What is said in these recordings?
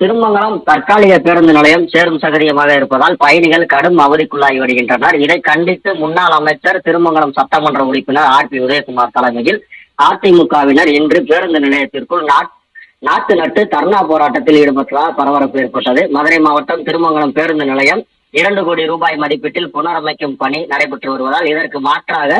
திருமங்கலம் தற்காலிக பேருந்து நிலையம் சேரும் சகதியமாக இருப்பதால் பயணிகள் கடும் அவதிக்குள்ளாகி வருகின்றனர். இதை கண்டித்து முன்னாள் அமைச்சர் திருமங்கலம் சட்டமன்ற உறுப்பினர் ஆர் பி உதயகுமார் தலைமையில் அதிமுகவினர் இன்று பேருந்து நிலையத்திற்குள் நாட்டு நட்டு தர்ணா போராட்டத்தில் ஈடுபட்டதால் பரபரப்பு ஏற்பட்டது. மதுரை மாவட்டம் திருமங்கலம் பேருந்து நிலையம் இரண்டு கோடி ரூபாய் மதிப்பீட்டில் புனரமைக்கும் பணி நடைபெற்று வருவதால் இதற்கு மாற்றாக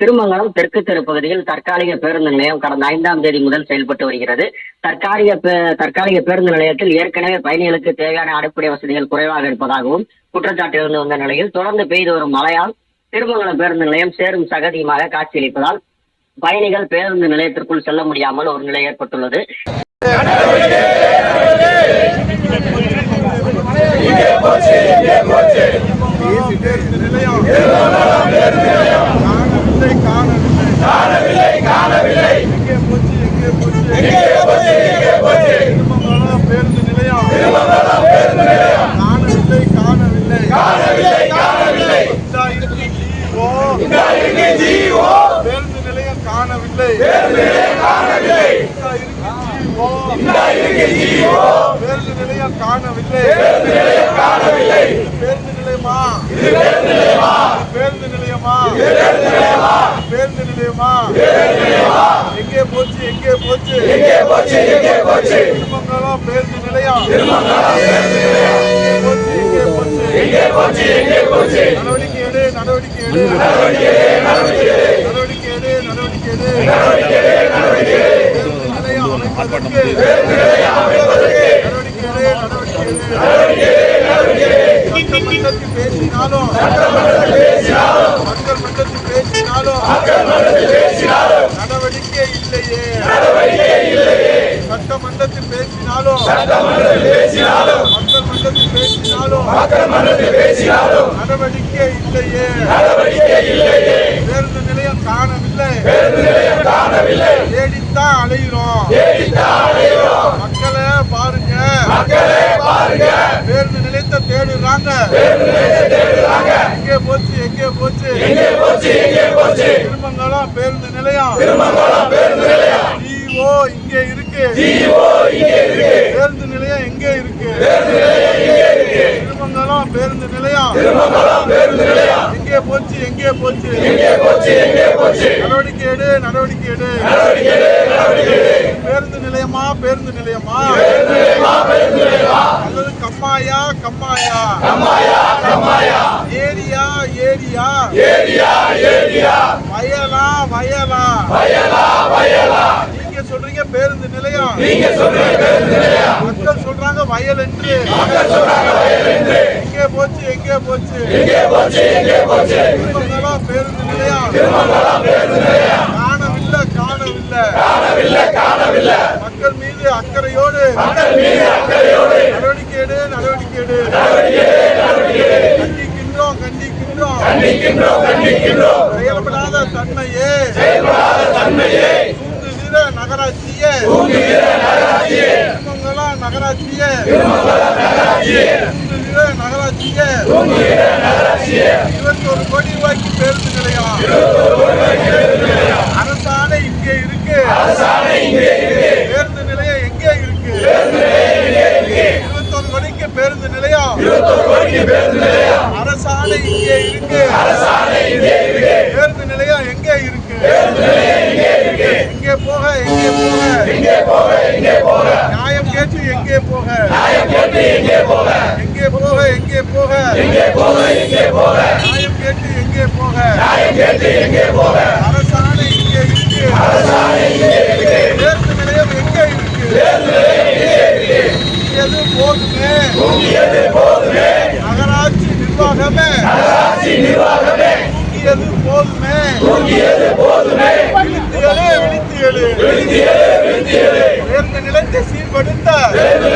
திருமங்கலம் தெற்கு தெரு பகுதியில் தற்காலிக பேருந்து நிலையம் கடந்த ஐந்தாம் தேதி முதல் செயல்பட்டு வருகிறது. தற்காலிக பே- தற்காலிக பேருந்து நிலையத்தில் ஏற்கனவே பயணிகளுக்கு தேவையான அடிப்படை வசதிகள் குறைவாக இருப்பதாகவும் குற்றச்சாட்டு இருந்து வந்த நிலையில் தொடர்ந்து பெய்து வரும் மழையால் திருமங்கலம் பேருந்து நிலையம் சேரும் சகதியுமாக காட்சியளிப்பதால் பயணிகள் பேருந்து நிலையத்திற்குள் செல்ல முடியாமல் ஒரு நிலை ஏற்பட்டுள்ளது. காணவில்லை காணவில்லை எங்கே போச்சு எங்கே போச்சு திருமங்கலம் பேருந்து நிலையம் காணவில்லை காணவில்லை இந்தா இருக்கு ஜீவோ. பேருந்து நிலையம் காணவில்லை. இந்தா பேருந்து நிலையம் காணவில்லை. பேருந்து நிலையமா? பேருந்து நிலையமா? பேருந்து நிலையமா? எங்கே போச்சு எங்கே போச்சு? எங்கே போச்சு எங்கே போச்சு திருமங்கலம் பேருந்து நிலையம். போச்சு எங்கே போச்சு எங்கே போச்சு? நடவடிக்கை எடு நடவடிக்கை எடு பேசினாலும் மக்கள் மன்றத்தில் பேசினாலும் நடவடிக்கை இல்லையே சட்டமன்றத்தில் பேசினாலும் மக்கள் மன்றத்தில் பேசினாலும் நடவடிக்கை இல்லையே பேருந்து நிலையம் காணவில்லை தேடித்தான் அலைகிறோம் மக்களை பாருங்க. பேருந்து நிலையத்தை தேடுறாங்க. எங்கே போச்சு எங்கே போச்சு? திருமங்கலம் பேருந்து நிலையம். ஜிஓ இங்கே இருக்கு. பேருந்து நிலையம் எங்கே இருக்கு? திருமங்கலம் பேருந்து நிலையம். எங்கே போச்சு. எங்கே போச்சு நடவடிக்கை எடு நடவடிக்கை எடு பேருந்து நிலையமா பேருந்து நிலையமா? அல்லது கம்மாயா கம்மாயா? ஏரியா ஏரியா? வயலா வயலா? நீங்க சொல்றீங்க பேருந்து நிலையம். மக்கள் சொல்றாங்க வயல் என்று. எங்கே போச்சு எங்கே போச்சு. திருமங்கலம் பேருந்து நிலையம். காணவில்லை மக்கள் மீது அக்கறையோடு. நடவடிக்கை எடு நடவடிக்கை எடு கண்டிக்கின்றோம் கண்டிக்கின்றோம். செயல்படாத தன்மையே. நகராட்சியே திருமங்கலம் நகராட்சியே. நகராட்சியே இருபத்தொரு கோடி ரூபாய்க்கு பேருந்து நிலையம் அரசாணை இங்கே இருக்கு பேருந்து நிலையம் எங்கே இருக்கு இருபத்தொரு கோடிக்கு பேருந்து நிலையம் அரசாணை இங்கே இருக்கு பேருந்து நிலையம் எங்கே இருக்கு எங்கே போக எங்கே போக நியாயம் கேட்டு எங்கே போக எங்கே போக எங்கே போக? நியாயம் கேட்டு எங்கே போக? அரசாணை இங்கே இருக்கு. பேருந்து நிலையம் எங்கே இருக்கு? எது போதுமே. நகராட்சி நிர்வாகமே. தூங்கியது போதுமே. விழித்து எழு விழித்து எழு. பேருந்து நிலையத்தை சீர்படுத்த. பேருந்து